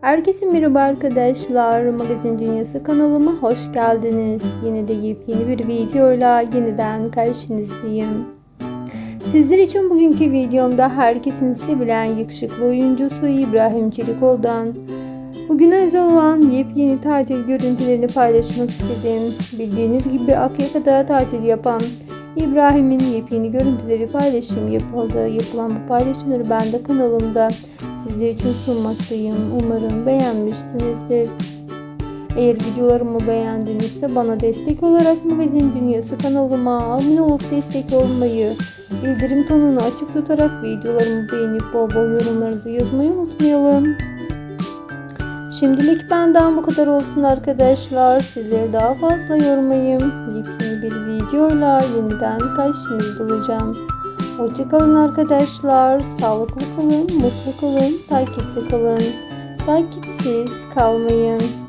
Herkese merhaba arkadaşlar. Magazin Dünyası kanalıma hoş geldiniz. Yine de yepyeni bir videoyla yeniden karşınızdayım. Sizler için bugünkü videomda herkesin sevilen yakışıklı oyuncusu İbrahim Çelikoğlu'dan bugüne özel olan yepyeni tatil görüntülerini paylaşmak istedim. Bildiğiniz gibi Akyaka'da tatil yapan İbrahim'in yepyeni görüntüleri paylaşım yapıldı. Yapılan bu paylaşımları ben de kanalımda sizler için sunmaktayım. Umarım beğenmişsinizdir. Eğer videolarımı beğendinizse bana destek olarak Magazin Dünyası kanalıma abone olup destek olmayı, bildirim tonunu açık tutarak videolarımı beğenip bol bol yorumlarınızı yazmayı unutmayalım. Şimdilik benden bu kadar olsun arkadaşlar. Sizleri daha fazla yormayayım. Yepyeni bir videoyla yeniden karşınızda olacağım. Hoşçakalın arkadaşlar. Sağlıklı kalın, mutlu kalın, takipte kalın. Takipsiz kalmayın.